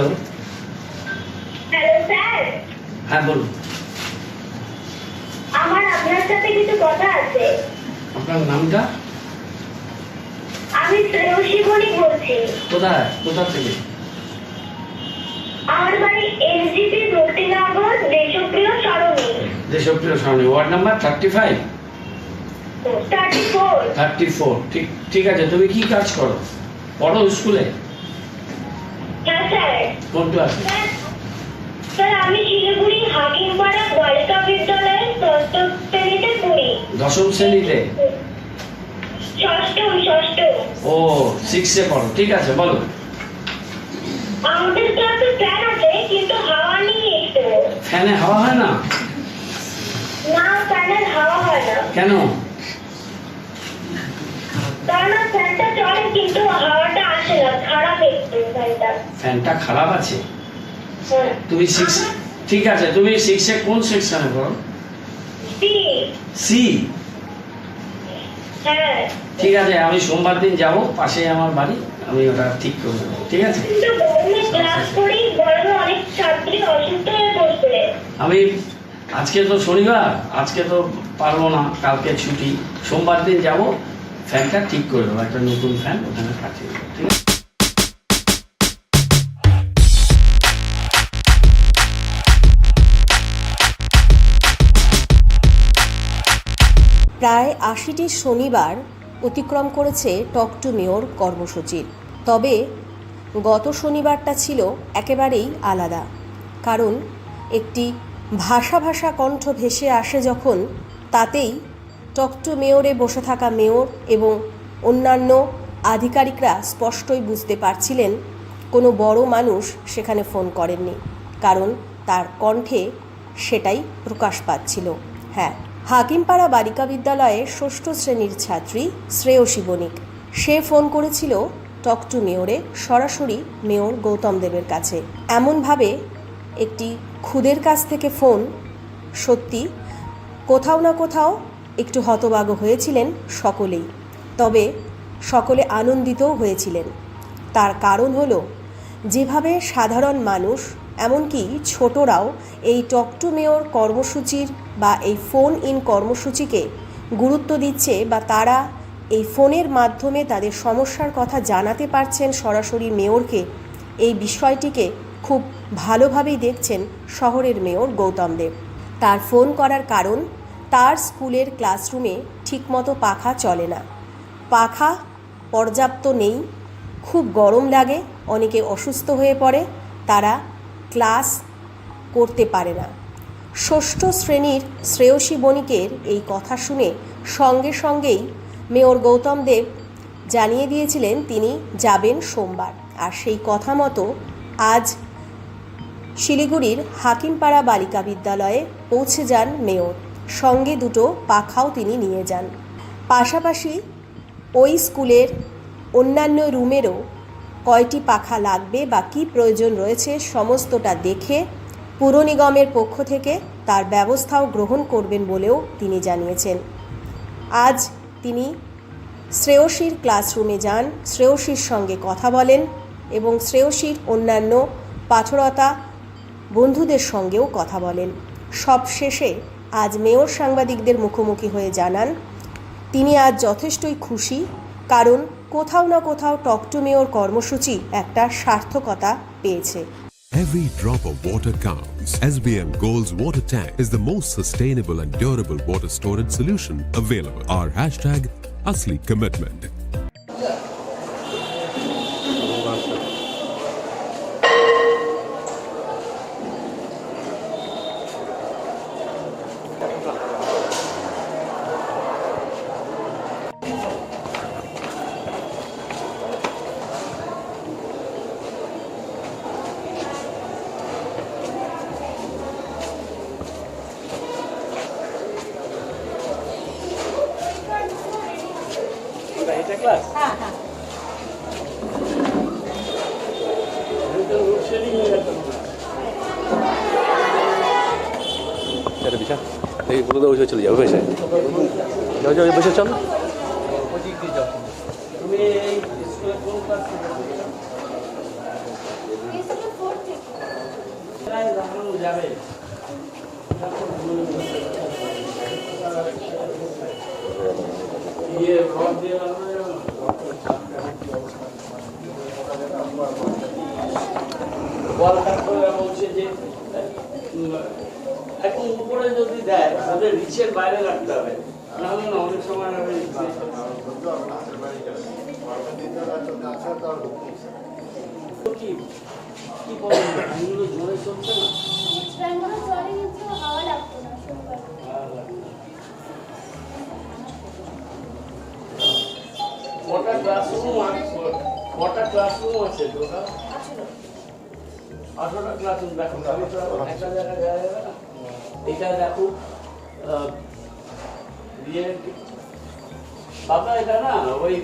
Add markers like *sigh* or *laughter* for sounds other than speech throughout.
Hello. Hello sir. হ্যাঁ বলুন। আমার আপনার সাথে কিছু কথা আছে। আপনার নামটা? আমি শ্রেয়সী বণিক বলছি। কোথায়? কোথা থেকে? আমার বাড়ি এসজিপি ভক্তিনগর দেশপ্রিয় সরণি। দেশপ্রিয় সামনে ward number thirty five? Thirty four. Thirty four. ঠিক ঠিক আছে তুমি কি কাজ করো? পড়ো স্কুলে? কোন ক্লাসে স্যার আমি শিলিগুড়ি হাকিমপাড়া বালিকা বিদ্যালয়ে ষষ্ঠ শ্রেণীতে পড়ি। দশম শ্রেণীতে? ষষ্ঠম ষষ্ঠম ও সিক্সে পড়ো। ঠিক আছে বলো। আমাদের ক্লাসে ফ্যান আছে কিন্তু হাওয়া নেই একটু। ফ্যানে হাওয়া হয় না? না ফ্যানের হাওয়া হয় না। কেন? কারণ ফ্যানটা চলে কিন্তু হাওয়াটা আসে না খারাপ একটু ফ্যানটা খারাপ আছে? হ্যাঁ। তুমি সিক্স ঠিক আছে তুমি সিক্সে কোন সেকশনে পড়ো? সি হ্যাঁ। ঠিক আছে আমি সোমবার দিন যাব পাশে আমার বাড়ি আমি ওটা ঠিক করে দেবো ঠিক আছে? আমি আজকে তো শনিবার আজকে তো পারব না কালকে ছুটি। সোমবার দিন যাব ফ্যানটা ঠিক করে দেবো একটা নতুন ফ্যান ওখানে পাঠিয়ে দেবো ঠিক আছে? প্রায় আশিটি শনিবার অতিক্রম করেছে টক টু মেয়র কর্মসূচির তবে গত শনিবারটা ছিল একেবারেই আলাদা। কারণ একটি ভাষা ভাষা কণ্ঠ ভেসে আসে যখন তাতেই টক টু মেয়রে বসে থাকা মেয়র এবং অন্যান্য আধিকারিকরা স্পষ্টই বুঝতে পারছিলেন কোনো বড় মানুষ সেখানে ফোন করেননি। কারণ তার কণ্ঠে সেটাই প্রকাশ পাচ্ছিল। হ্যাঁ হাকিমপাড়া বালিকা বিদ্যালয়ের ষষ্ঠ শ্রেণির ছাত্রী শ্রেয়সী বণিক। সে ফোন করেছিল, টক টু মেয়রে, সরাসরি মেয়র গৌতম দেবের কাছে। এমনভাবে একটি খুদের কাছ থেকে ফোন সত্যি কোথাও না কোথাও একটু হতবাগ হয়েছিলেন সকলেই। তবে সকলে আনন্দিতও হয়েছিলেন। তার কারণ হলো, যেভাবে সাধারণ মানুষ এমনকি ছোটরাও এই টক টু মেয়র কর্মসূচির বা এই ফোন ইন কর্মসূচিকে গুরুত্ব দিচ্ছে বা তারা এই ফোনের মাধ্যমে তাদের সমস্যার কথা জানাতে পারছেন সরাসরি মেয়রকে। এই বিষয়টিকে খুব ভালোভাবেই দেখছেন শহরের মেয়র গৌতম দেব। তার ফোন করার কারণ, তার স্কুলের ক্লাসরুমে ঠিকমতো পাখা চলে না। পাখা পর্যাপ্ত নেই, খুব গরম লাগে, অনেকে অসুস্থ হয়ে পড়ে, তারা ক্লাস করতে পারে না। ষষ্ঠ শ্রেণির শ্রেয়সী বণিকের এই কথা শুনে সঙ্গে সঙ্গেই মেয়র গৌতম দেব জানিয়ে দিয়েছিলেন তিনি যাবেন সোমবার। আর সেই কথা মতো আজ শিলিগুড়ির হাকিমপাড়া বালিকা বিদ্যালয়ে পৌঁছে যান মেয়র। সঙ্গে দুটো পাখাও তিনি নিয়ে যান। পাশাপাশি ওই স্কুলের অন্যান্য রুমেরও কয়টি পাখা লাগবে বা কী প্রয়োজন রয়েছে সমস্তটা দেখে পুর নিগমের পক্ষ থেকে তার ব্যবস্থাও গ্রহণ করবেন বলেও তিনি জানিয়েছেন। আজ তিনি শ্রেয়সীর ক্লাসরুমে যান, শ্রেয়সীর সঙ্গে কথা বলেন এবং শ্রেয়সীর অন্যান্য পাথরতা বন্ধুদের সঙ্গেও কথা বলেন। সব শেষে আজ মেয়র সাংবাদিকদের মুখোমুখি হয়ে জানান, তিনি আজ যথেষ্টই খুশি কারণ কোথাও না কোথাও টক টু মেয়র কর্মসূচি একটা সার্থকতা পেয়েছে Every drop of water counts. SBM Gold's water tank is the most sustainable and durable water storage solution available. Our hashtag Asli Commitment. Class? এটা বিশা এই বলে ওই চলে যাও বসে। যাও যাও বসে চলো। তুমি এই স্কুলে কোন ক্লাস যাবে ইয়ে রড দিয়ে লাগানো যাবে না? বল করে বলছে যে উম, এখন উপরে যদি তাদের রিচের বাইরে রাখতে হবে। নাহলে না, অনেক সময় হবে কি? কি বলেন জোরে চলছে কটা ক্লাসরুম কটা ক্লাসরুম আছে টোটাল আঠারোটা ক্লাসরুম দেখো। একটা জায়গায় যাওয়া না? এটা দেখো। বাবা এটা না ওই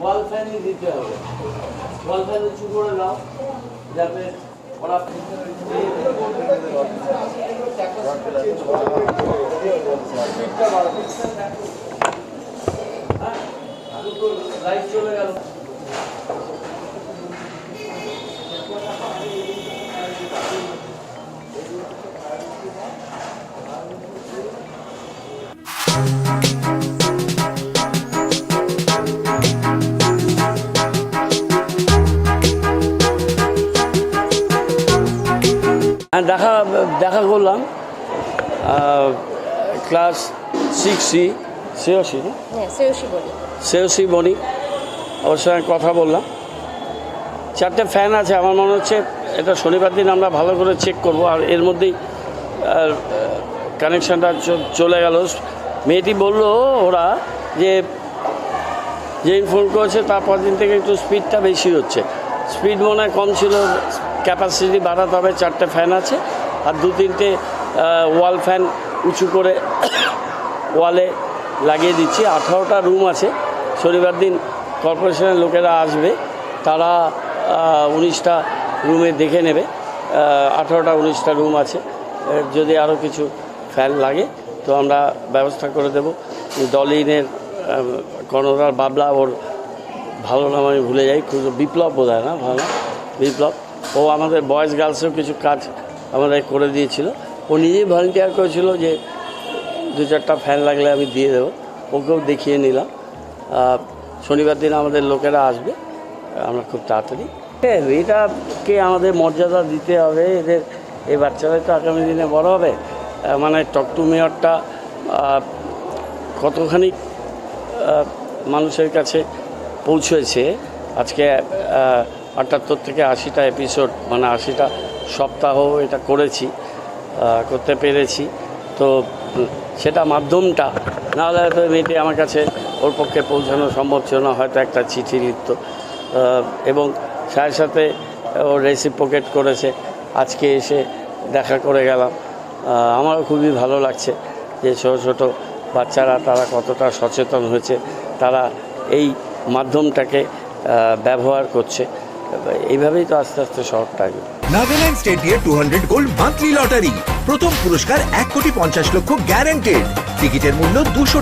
ওয়াল ফ্যানই দিতে হবে। ওয়াল ফ্যান উঁচু করে দাও যাতে ওরা হ্যাঁ, লাইট চলে গেল। দেখা দেখা করলাম ক্লাস সিক্স সি শ্রেয়সী বনি ওর সঙ্গে কথা বললাম। চারটে ফ্যান আছে আমার মনে হচ্ছে এটা শনিবার দিন আমরা ভালো করে চেক করব আর এর মধ্যেই কানেকশানটা চলে গেল। মেয়েটি বলল ওরা যে যেই ফোন করেছে তারপর দিন থেকে একটু স্পিডটা বেশি হচ্ছে। স্পিড মনে হয় কম ছিল ক্যাপাসিটি বাড়াতে হবে, চারটে ফ্যান আছে আর দু তিনটে ওয়াল ফ্যান উঁচু করে *coughs* ওয়ালে লাগিয়ে দিচ্ছি। আঠারোটা রুম আছে। শনিবার দিন কর্পোরেশনের লোকেরা আসবে, তারা উনিশটা রুমে দেখে নেবে। আঠারোটা, উনিশটা রুম আছে। যদি আরও কিছু ফ্যান লাগে, তো আমরা ব্যবস্থা করে দেব। দলিনের কর্ণধার বাবলা, ওর ভালো নাম আমি ভুলে যাই, খুব বিপ্লব বোধ হয় না, ভালো বিপ্লব? ও আমাদের বয়েজ গার্লসেও কিছু কাজ আমাদের করে দিয়েছিল। ও নিজেই ভলেন্টিয়ার করেছিল যে দু চারটা ফ্যান লাগলে আমি দিয়ে দেবো। ওকেও দেখিয়ে নিলাম। শনিবার দিন আমাদের লোকেরা আসবে। আমরা খুব তাড়াতাড়ি। হ্যাঁ, এটাকে আমাদের মর্যাদা দিতে হবে? এদের এই বাচ্চারা তো আগামী দিনে বড় হবে। মানে টকটু মেয়রটা কতখানি মানুষের কাছে পৌঁছেছে? আজকে আটাত্তর থেকে আশিটা এপিসোড মানে আশিটা সপ্তাহ এটা করেছি করতে পেরেছি। তো সেটা মাধ্যমটা, নাহলে হয়তো মেয়েটি আমার কাছে ওর পক্ষে পৌঁছানো সম্ভব ছিল না, হয়তো একটা চিঠি লিখত। এবং স্যারের সাথে ও রেসিপ্রোকেট করেছে, আজকে এসে দেখা করে গেলাম। আমারও খুবই ভালো লাগছে যে ছোটো ছোটো বাচ্চারা তারা কতটা সচেতন হয়েছে, তারা এই মাধ্যমটাকে ব্যবহার করছে। এইভাবেই তো আস্তে আস্তে শহরটা আগে Nagaland state dear two hundred gold monthly lottery. প্রথম পুরস্কার এক কোটি পঞ্চাশ লক্ষ গ্যারান্টেড টিকিটের মূল্য দুশো